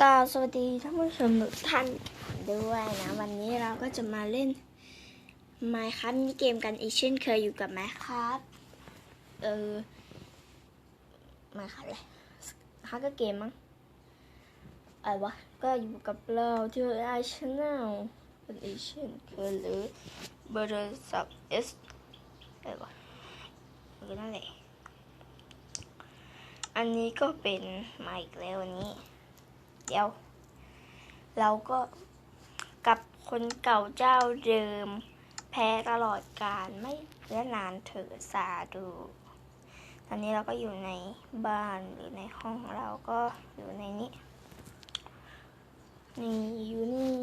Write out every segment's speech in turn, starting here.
ก็สวัสดีท่านผู้ชมทุกท่านด้วยนะ วันนี้เราก็จะมาเล่น Minecraft มีเกมกันอีกเช่นเคยอยู่กับ Minecraft เออ Minecraft อะไรฮักก็เกมมั้งอะไรวะ ก็อยู่กับเราที่ไอชแนลเป็นอีกเช่นเคยหรือบริษัทเอสอะไรวะเออนั่นแหละอันนี้ก็เป็นมาอีกแล้ววันนี้ เดี๋ยว เราก็กับคนเก่าเจ้าเดิม แพ้ตลอดการไม่และนานเถอสาดู ตอนนี้เราก็อยู่ในบ้านหรือในห้องเราก็อยู่ในนี้ นี่อยู่นี่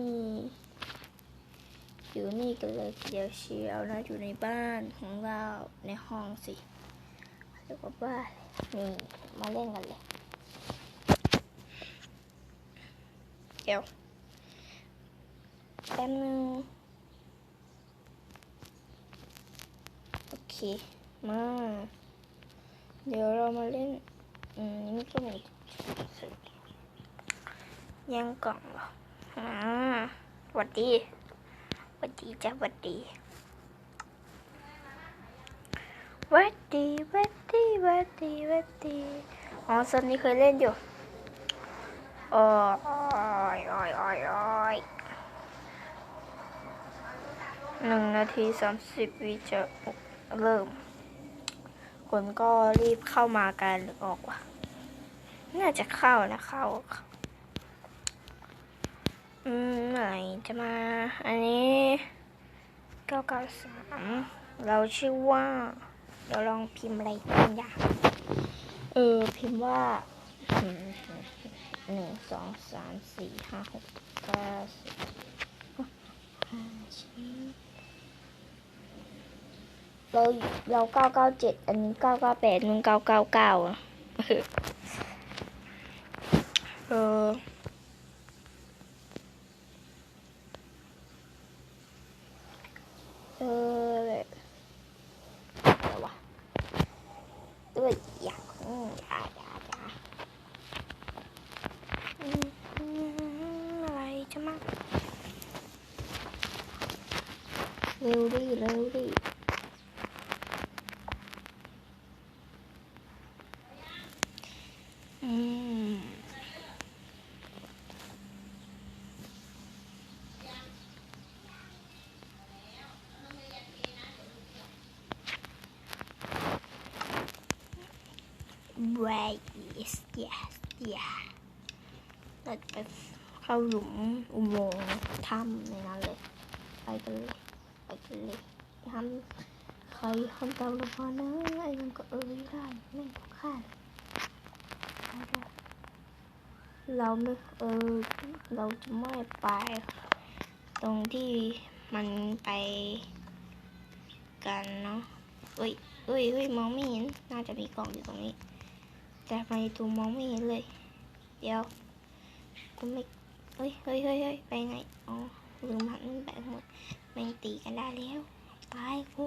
อยู่นี่กันเลยเดียวเชียวนะอยู่ในบ้านของเราในห้องสิเรียกว่าบ้านนี่มาเล่นกันเลย เดี๋ยวแป๊บนึงโอเค มา เดี๋ยวเรามาเล่น อืมนี่ก็มียังกล่องเหรออ่าหวัดดีหวัดดีจ้ะหวัดดีหวัดดีหวัดดีหวัดดีหวัดดีอ๋อซันนี้เคยเล่นอยู่ โอ้ยโอ้ยโอ้ยโอ้ยหนึ่งนาทีสามสิบวิจะเริ่ม คนก็รีบเข้ามากันหรือออกวะน่าจะเข้านะ เข้า อืมไหนจะมา อันนี้เก้าเก้าสามเราชื่อว่าเดี๋ยวลองพิมพ์อะไรกันอย่างเออ พิมพ์ว่า หนึ่งสองสามสี่ห้าหกเก้าสิบห้าชิ้นเราเราเก้าเก้าเจ็ดอันนี้เก้าเก้าแปดมึงเก้าเก้าเก้าอะเออเออแบบอะไรวะเอ้ยอยากอืมอยากอยากอยาก อืมอืมอะไรจะมา เร็วดิเร็วดิอืมเว yes yes yeah เราจะไปเข้าหลุมอุโมงค์ถ้ำในนั้นเลย ไปกันเลย เลยทำใครทำตามเราพอนะไอ้มันก็เออไม่ได้แม่งก็ฆ่าเราไม่เออเราจะไม่ไป ตรงที่มันไปกันเนาะเอ้ยเอ้ยเอ้ยมองไม่เห็น น่าจะมีกล่องอยู่ตรงนี้ แต่ทำไมตูมองไม่เห็นเลย เดี๋ยวกูไม่เฮ้ยเฮ้ยเฮ้ยเฮ้ยไปไง อ๋อลืมหันแบกหมด แม่งตีกันได้แล้ว ตายกู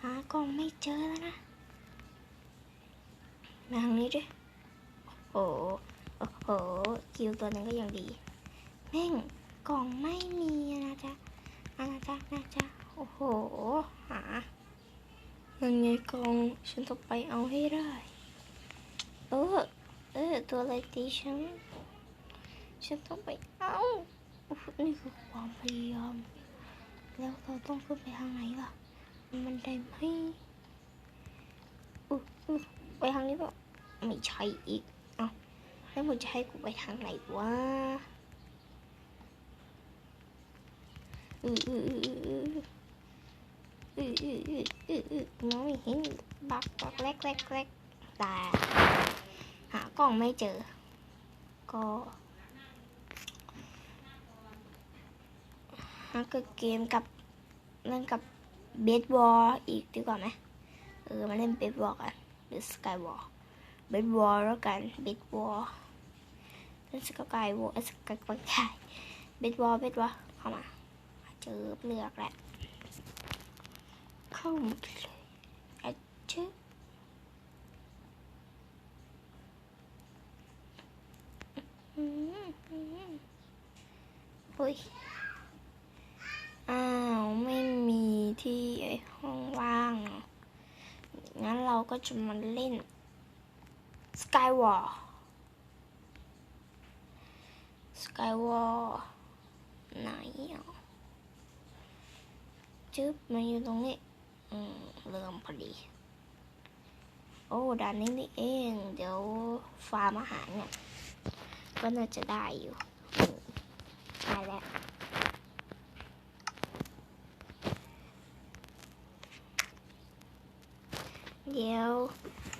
หากล่องไม่เจอแล้วนะมาทางนี้ดิโอ้โหโอ้โหคิวตัวนั้นก็ยังดีแม่งกล่องไม่มีนะจ๊ะอะนะจ๊ะนะจ๊ะโอ้โหหายังไงกล่องฉันต้องไปเอาให้ได้เออเออตัวอะไรตีฉันฉันต้องไปเอาอุ๊ยนี่คือความพยายาม แล้วเราต้องขึ้นไปทางไหนล่ะ มันได้ไหมอุ๊ไปทางนี้ป่ะไม่ใช่อีก เอาแล้วมึงจะให้กูไปทางไหนวะน้องเห็นบักบักเล็กเล็กเล็กตาหากล้องไม่เจอ ก็ฮักเกอร์เกมกับ เล่นกับเบสบอลอีกดีกว่าไหมเออมาเล่นเบสบอลกันหรือสกายวอลเบสบอลแล้วกันเบสบอลเล่นสกายวอลสกายวอลใช่เบสบอลเบสบอลเข้ามาเจอเลือกแหล้วเข้ามาเลยอะเจ๊อืมฮ้ย อ้าว ไม่มีที่ไอห้องว่าง งั้นเราก็จะมาเล่น Skywall Skywall ไหนอะจึ๊บมันอยู่ตรงนี้ อืมเริ่มพอดี โอ้ด่านนี้นี่เอง เดี๋ยวฟาร์มอาหารเนี่ย ก็น่าจะได้อยู่ได้แล้ว เดี๋ยว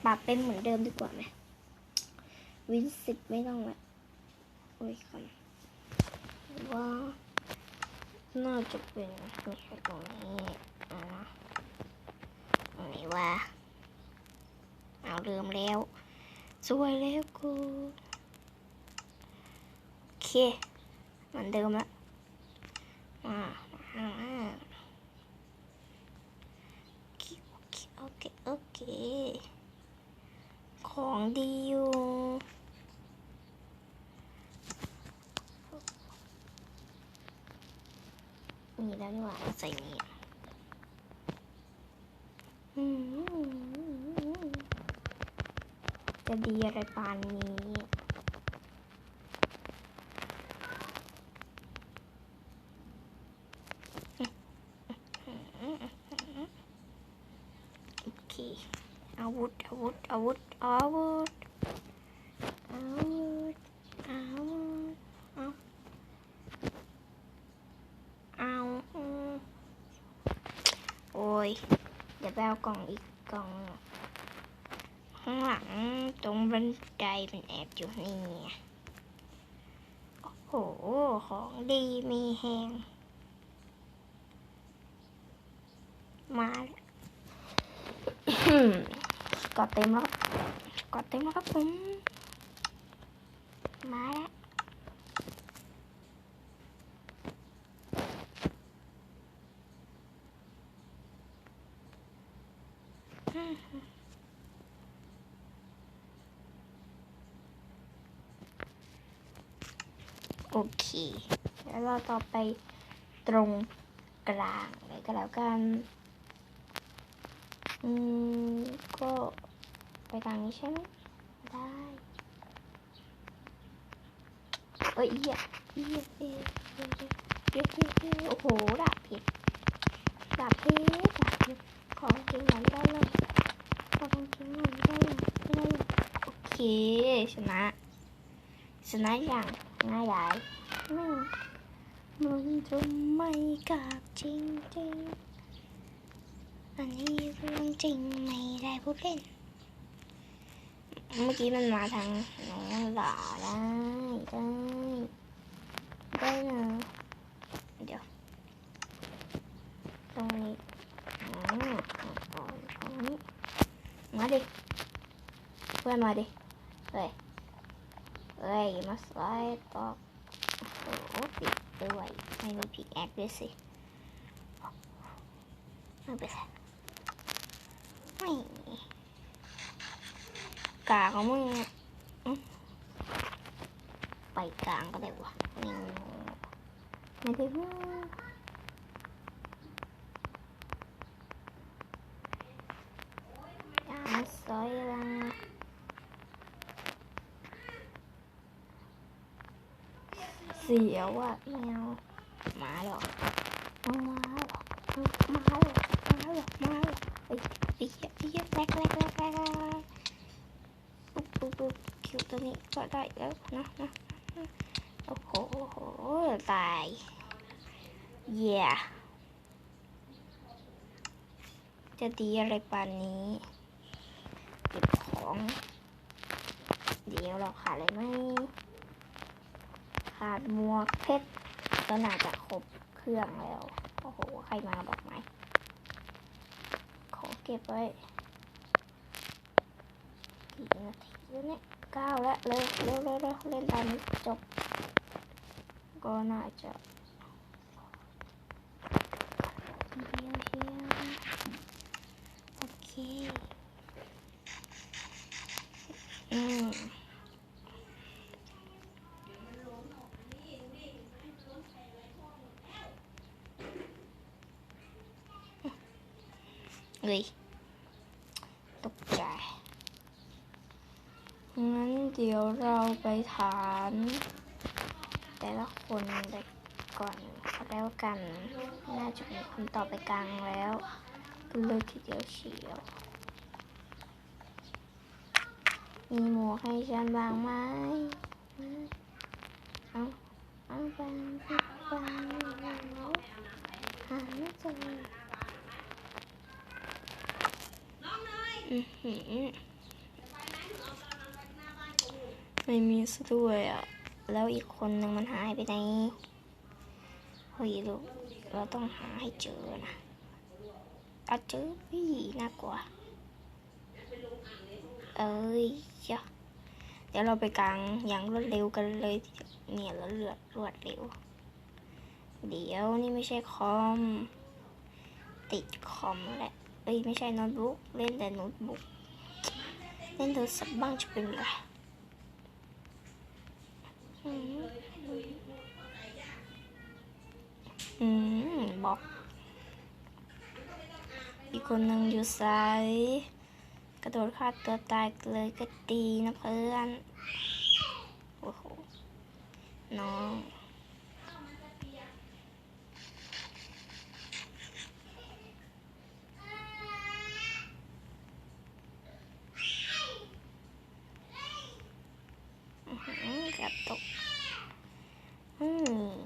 ปรับเป็นเหมือนเดิมดีกว่าไหมวินสิบไม่ต้องละโอ้ยคำว่าน่าจะเป็นตรงนี้อ่าตรงนี้ว่าเอาเริ่มแล้ว สวยแล้วกูโอเคเหมือนเดิมละมามามาโอเค โอเค โอเค ของดีอยู่ มีแล้วนี่หว่าใส่นี่จะดีอะไรปานนี้ โอเค อาวุธอาวุธอาวุธอาวุธอาวุธอาวุธเอาเอาโอ้ยเดี๋ยวไปเอากล่องอีกกล่อง ข้างหลังตรงบันไดมันแอบอยู่นี่โอ้โห ของดีมีแหง มาแล้ว กอดเต็มแล้วครับกดเต็มแล้วครับผมมาแล้วโอเค แล้วเราต่อไปตรงกลางเลยก็แล้วกัน อืม ก็ ไปทางนี้ใช่ไหมได้เอ้ยเอียเอียเอียเอียเอียเอียเอียโอ้โหดาบเพชรดาบเพชรดาบเพชรของจริงหนได้เลยของจริงหนได้เลยได้เลยโอเคชนะชนะอย่างง่ายดายอืมมันจะไม่กลับจริงจริงอันนี้เรื่องจริงไม่ได้พูดเล่น เมื่อกี้มันมาทางน้องหล่าได้ได้ได้นะเดี๋ยว ตรงนี้ตรงนี้มาดิเพื่อนมาดิเฮ้ยเฮ้ยมาสไลด์ตอกโอ้โหปิดด้วยไม่มีพิกแอคด้วยสิไม่เป็นไรไม่ กาของมึงเนี่ยไปกลางก็ได้วะไม่ได้ว่าสอยลังเสียวอะแมวมาหรอมาหรอมาหรอมาหรอมาหรอไอ้ไอ้ไอ้แรกแรกแรก ปุ๊บปุ๊บปุ๊บคิวตัวนี้ก็ได้แล้วนะนะโอ้โหโอ้โหตายเย่จะดีอะไรป่านนี้เก็บของ เดี๋ยวเราขาดอะไรไหมขาดหมวกเพชรก็น่าจะครบเครื่องแล้ว โอ้โห ใครมาบอกไหม ขอเก็บไว้ สี่นาทีแล้วเนี่ยเก้าแล้วเร็วเร็วเร็วเล่นตามนี้จบ ก็น่าจะเดียวเชียวโอเคอืมเลย งั้นเดี๋ยวเราไปถามแต่ละคนเลยก่อนแล้วกัน น่าจะมีคนตอบไปกลางแล้วเลยทีเดียวเชียว มีหมวกให้ฉันบางไหมเอาเอาไปไปไปหาไม่เจออือหือ ไม่มีซะด้วยอะ แล้วอีกคนหนึ่งมันหายไปไหน เฮ้ยลูก เราต้องหาให้เจอนะอาเจอพี่น่ากลัว เอ้ยเจ้าเดี๋ยวเราไปกลางอย่างรวดเร็วกันเลยเนี่ยแล้วเลือดรวดเร็ว เดี๋ยวนี่ไม่ใช่คอม ติดคอมแหละเอ้ยไม่ใช่โน้ตบุ๊กเล่นแต่โน้ตบุ๊กเล่นโทรศัพท์บ้างจะเป็นไร อืมบอก อีกคนหนึ่งอยู่ไซกระโดดฆ่าตัวตายเลยก็ดีนะเพื่อน โอ้โห น้องอื้อหือเกับตก อืม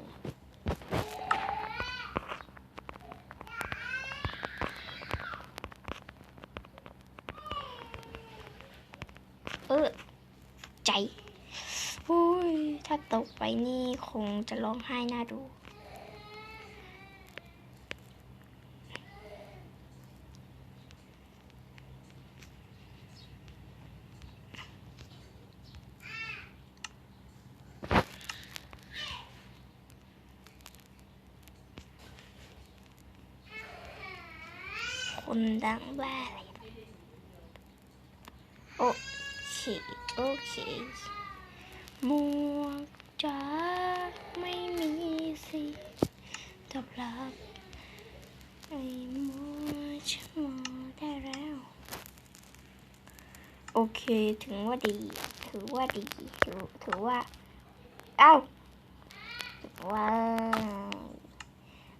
เออใจอุ้ยถ้าตกไปนี่คงจะร้องไห้น่าดูคนดังบ้าอะไรโอ้ okay, okay. Mua trả mấy mi gì? Tập lập. Ai mua chứ mơ ta rào Ok, thử qua đi Thử qua đi Thử, thử qua. Ow Wow.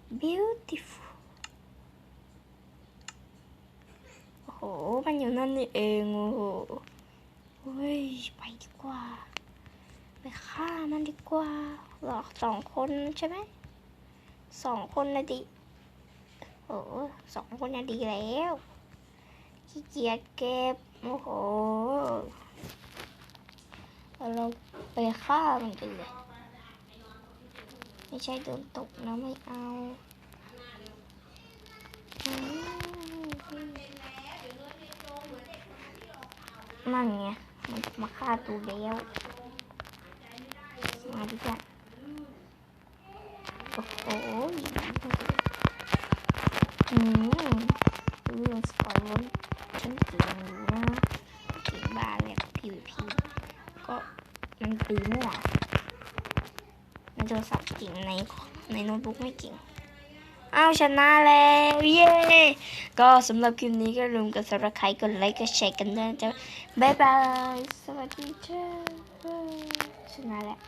Beautiful. 오, 많이 연하네. 엥, 오. เฮ้ย ไปดีกว่า ไปฆ่ามันดีกว่า หลอกสองคนใช่ไหม สองคนนะดิ โอ้สองคนนะดีแล้วขี้เกียจเก็บ โอ้โห เราไปฆ่ามันกันเลย ไม่ใช่โดนตกนะไม่เอาอืมนั่นไง มันมาฆ่าตูแล้วมาดิจ้ะโอ้โหอืมเรื่องสกอร์ล้นฉันเก่งอยู่นะเก่งบ้าเลยพีวีพีก็มันตีมั่วในโทรศัพท์เก่งในในโน้ตบุ๊กไม่เก่งอ้าวชนะแล้วเย้ก็สำหรับคลิปนี้ก็ลืมกด subscribe กดไลค์กดแชร์กันด้วยนะจ๊ะ บายบาย สวัสดีจ้าชนะแล้ว